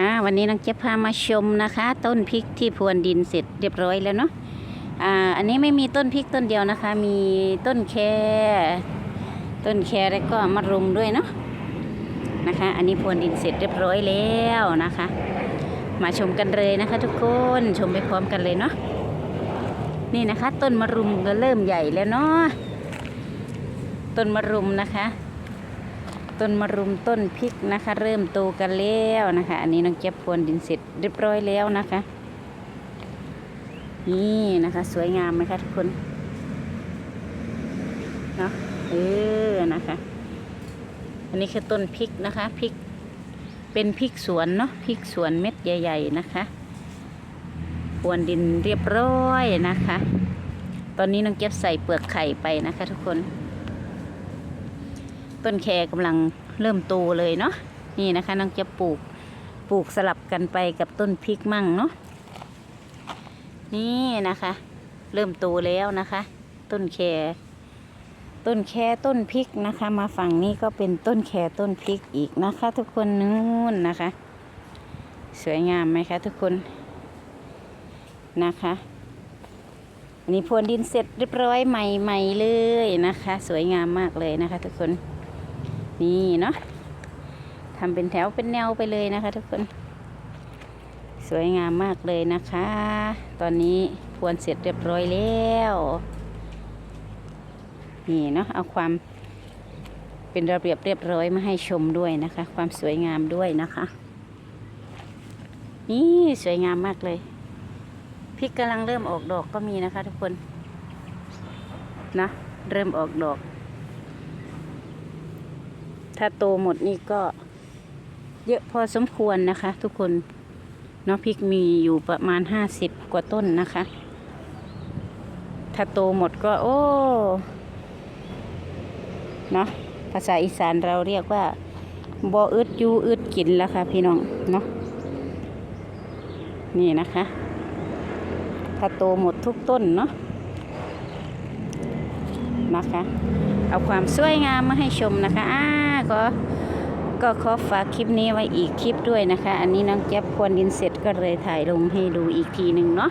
อ่าวันนี้น้องเจ๊ยบพามาชมนะคะ ต้นพริกที่พรวนดินเสร็จเรียบร้อยแล้วเนาะอ่าอันนี้ไม่มีต้นพริกต้นเดียวนะคะ มีต้นแคต้นแคแล้วก็มะรุมด้วยเนาะนะคะ อันนี้พรวนดินเสร็จเรียบร้อยแล้วนะคะ มาชมกันเลยนะคะ ทุกคนชมไปพร้อมกันเลยเนาะนี่นะคะ ต้นมะรุมก็เริ่มใหญ่แล้วเนาะต้นมะรุมนะคะ ต้นมะรุมต้นพริกนะคะ เริ่มโตกันแล้วนะคะ อันนี้น้องเก็บพรวนดินเสร็จเรียบร้อยแล้วนะคะ นี่นะคะ สวยงามไหมคะทุกคนเนาะเออนะคะ อันนี้คือต้นพริกนะคะพริก เป็นพริกสวนเนาะพริกสวนเม็ดใหญ่ ๆ นะคะพรวนดินเรียบร้อยนะคะ ตอนนี้น้องเก็บใส่เปลือกไข่ไปนะคะ ทุกคน ต้นแคกำลังเริ่มโตเลยเนาะนี่นะคะน้องจะปลูกปลูกสลับกันไปกับต้นพริกมั่งเนาะนี่นะคะ เริ่มโตแล้วนะคะ ต้นแคต้นแคต้นพริกนะคะ มาฝั่งนี้ก็เป็นต้นแคต้นพริกอีกนะคะ ทุกคนนู่นนะคะ สวยงามไหมคะ ทุกคนนะคะอันนี้พรวนดินเสร็จเรียบร้อยใหม่ๆเลยนะคะ สวยงามมากเลยนะคะ ทุกคน นี่เนาะทำเป็นแถวเป็นแนวไปเลยนะคะทุกคน สวยงามมากเลยนะคะ ตอนนี้พวนเสร็จเรียบร้อยแล้ว นี่เนาะเอาความเป็นระเบียบเรียบร้อยมาให้ชมด้วยนะคะ ความสวยงามด้วยนะคะ นี่สวยงามมากเลยพริกกำลังเริ่มออกดอกก็มีนะคะ ทุกคนนะเริ่มออกดอก ถ้าโตหมดนี่ก็เยอะพอสมควรนะคะ ทุกคนเนาะพริกมีอยู่ประมาณห้าสิบกว่าต้นนะคะ ถ้าโตหมดก็โอ้เนาะภาษาอีสานเราเรียกว่าบ่อึดยูอึดกินแล้วค่ะ พี่น้องเนาะนี่นะคะ ถ้าโตหมดทุกต้นเนาะนะคะ เอาความสวยงามมาให้ชมนะคะอ่า ก็ก็ขอฝากคลิปนี้ไว้อีกคลิปด้วยนะคะ อันนี้น้องแจ๊บควรดินเสร็จก็เลยถ่ายลงให้ดูอีกทีหนึ่งเนาะ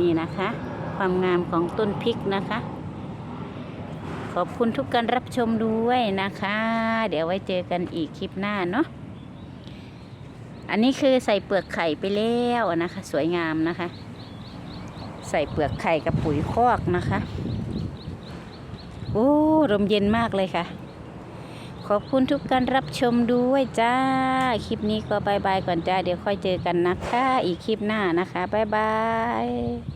นี่นะคะ ความงามของต้นพริกนะคะ ขอบคุณทุกการรับชมด้วยนะคะ เดี๋ยวไว้เจอกันอีกคลิปหน้าเนาะอันนี้คือใส่เปลือกไข่ไปแล้วนะคะ สวยงามนะคะ ใส่เปลือกไข่กับปุ๋ยคอกนะคะโอ้ลมเย็นมากเลยค่ะ ขอบคุณทุกการรับชมด้วยจ้า คลิปนี้ก็บายบายก่อนจ้า เดี๋ยวค่อยเจอกันนะคะ อีกคลิปหน้านะคะบายบาย